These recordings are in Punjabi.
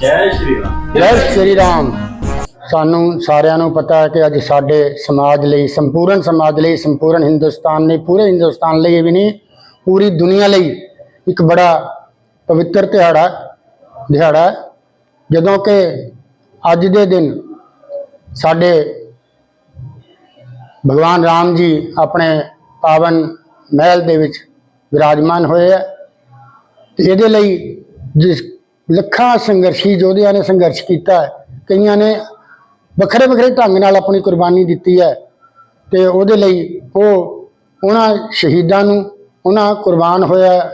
ਜੈ ਸ਼੍ਰੀ ਰਾਮ। ਜੈ ਸ਼੍ਰੀ ਰਾਮ। ਸਾਨੂੰ ਸਾਰਿਆਂ ਨੂੰ ਪਤਾ ਹੈ ਕਿ ਅੱਜ ਸਾਡੇ ਸਮਾਜ ਲਈ ਸੰਪੂਰਨ ਸਮਾਜ ਲਈ ਸੰਪੂਰਨ ਹਿੰਦੁਸਤਾਨ ਨੇ ਪੂਰੇ ਹਿੰਦੁਸਤਾਨ ਲਈ ਵੀ ਨਹੀਂ ਪੂਰੀ ਦੁਨੀਆ ਲਈ ਇੱਕ ਬੜਾ ਪਵਿੱਤਰ ਦਿਹਾੜਾ ਦਿਹਾੜਾ ਹੈ, ਜਦੋਂ ਕਿ ਅੱਜ ਦੇ ਦਿਨ ਸਾਡੇ ਭਗਵਾਨ ਰਾਮ ਜੀ ਆਪਣੇ ਪਾਵਨ ਮਹਿਲ ਦੇ ਵਿੱਚ ਵਿਰਾਜਮਾਨ ਹੋਏ ਹੈ ਤੇ ਇਹਦੇ ਲਈ ਜਿਸ ਲੱਖਾਂ ਸੰਘਰਸ਼ੀ ਯੋਧਿਆਂ ਨੇ ਸੰਘਰਸ਼ ਕੀਤਾ ਹੈ, ਕਈਆਂ ਨੇ ਵੱਖਰੇ ਵੱਖਰੇ ਢੰਗ ਨਾਲ ਆਪਣੀ ਕੁਰਬਾਨੀ ਦਿੱਤੀ ਹੈ ਤੇ ਉਹਦੇ ਲਈ ਉਹ ਉਹਨਾਂ ਸ਼ਹੀਦਾਂ ਨੂੰ, ਉਹਨਾਂ ਕੁਰਬਾਨ ਹੋਇਆ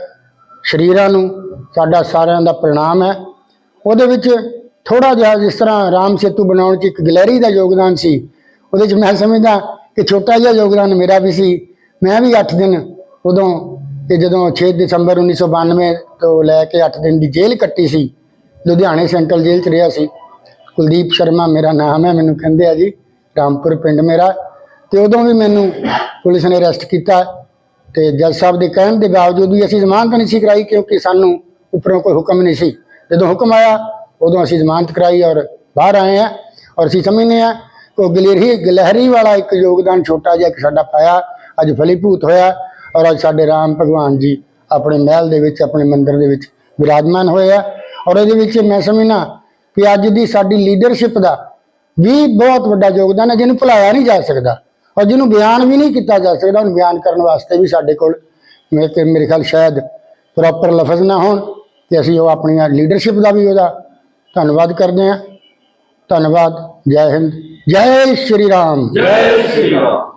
ਸ਼ਰੀਰਾਂ ਨੂੰ, ਸਾਡਾ ਸਾਰਿਆਂ ਦਾ ਪ੍ਰਣਾਮ ਹੈ। ਉਹਦੇ ਵਿੱਚ ਥੋੜਾ ਜਿਹਾ ਜਿਸ ਤਰ੍ਹਾਂ ਰਾਮ ਸੇਤੂ ਬਣਾਉਣ 'ਚ ਇੱਕ ਗਲੈਰੀ ਦਾ ਯੋਗਦਾਨ ਸੀ, ਉਹਦੇ 'ਚ ਮੈਂ ਸਮਝਦਾ ਕਿ ਛੋਟਾ ਜਿਹਾ ਯੋਗਦਾਨ ਮੇਰਾ ਵੀ ਸੀ ਮੈਂ ਵੀ 8 ਦਿਨ ਉਦੋਂ ਤੇ ਜਦੋਂ 6 ਦਸੰਬਰ 1992 ਤੋਂ ਲੈ ਕੇ 8 ਦਿਨ ਦੀ ਜੇਲ੍ਹ ਕੱਟੀ ਸੀ, ਲੁਧਿਆਣੇ ਸੈਂਟਰਲ ਜੇਲ੍ਹ 'ਚ ਰਿਹਾ ਸੀ। ਕੁਲਦੀਪ ਸ਼ਰਮਾ ਮੇਰਾ ਨਾਮ ਹੈ, ਮੈਨੂੰ ਕਹਿੰਦੇ ਆ ਜੀ, ਰਾਮਪੁਰ ਪਿੰਡ ਮੇਰਾ। ਤੇ ਉਦੋਂ ਵੀ ਮੈਨੂੰ ਪੁਲਿਸ ਨੇ ਅਰੈਸਟ ਕੀਤਾ ਤੇ ਜੱਜ ਸਾਹਿਬ ਦੇ ਕਹਿਣ ਦੇ ਬਾਵਜੂਦ ਵੀ ਅਸੀਂ ਜ਼ਮਾਨਤ ਨਹੀਂ ਸੀ ਕਰਾਈ ਕਿਉਂਕਿ ਸਾਨੂੰ ਉੱਪਰੋਂ ਕੋਈ ਹੁਕਮ ਨਹੀਂ ਸੀ। ਜਦੋਂ ਹੁਕਮ ਆਇਆ, ਉਦੋਂ ਅਸੀਂ ਜ਼ਮਾਨਤ ਕਰਾਈ ਔਰ ਬਾਹਰ ਆਏ ਆ ਔਰ ਅਸੀਂ ਸਮਝਦੇ ਆ ਕਿ ਉਹ ਗਲੇਰੀ ਗਲਹਿਰੀ ਵਾਲਾ ਇੱਕ ਯੋਗਦਾਨ ਛੋਟਾ ਜਿਹਾ ਇੱਕ ਸਾਡਾ ਪਾਇਆ ਅੱਜ ਫਲੀਭੂਤ ਹੋਇਆ ਔਰ ਅੱਜ ਸਾਡੇ ਰਾਮ ਭਗਵਾਨ ਜੀ ਆਪਣੇ ਮਹਿਲ ਦੇ ਵਿੱਚ, ਆਪਣੇ ਮੰਦਿਰ ਦੇ ਵਿੱਚ ਵਿਰਾਜਮਾਨ ਹੋਏ ਆ। ਔਰ ਇਹਦੇ ਵਿੱਚ ਮੈਂ ਸਮਝਣਾ ਕਿ ਅੱਜ ਦੀ ਸਾਡੀ ਲੀਡਰਸ਼ਿਪ ਦਾ ਵੀ ਬਹੁਤ ਵੱਡਾ ਯੋਗਦਾਨ ਹੈ, ਜਿਹਨੂੰ ਭੁਲਾਇਆ ਨਹੀਂ ਜਾ ਸਕਦਾ ਔਰ ਜਿਹਨੂੰ ਬਿਆਨ ਵੀ ਨਹੀਂ ਕੀਤਾ ਜਾ ਸਕਦਾ, ਉਹਨੂੰ ਬਿਆਨ ਕਰਨ ਵਾਸਤੇ ਵੀ ਸਾਡੇ ਕੋਲ ਮੇਰੇ ਮੇਰੇ ਖਿਆਲ ਸ਼ਾਇਦ ਪ੍ਰੋਪਰ ਲਫ਼ਜ਼ ਨਾ ਹੋਣ ਤੇ ਅਸੀਂ ਉਹ ਆਪਣੀਆਂ ਲੀਡਰਸ਼ਿਪ ਦਾ ਵੀ ਉਹਦਾ ਧੰਨਵਾਦ ਕਰਦੇ ਹਾਂ। ਧੰਨਵਾਦ। ਜੈ ਹਿੰਦ। ਜੈ ਸ਼੍ਰੀ ਰਾਮ। ਜੈ ਸ਼੍ਰੀ ਰਾਮ।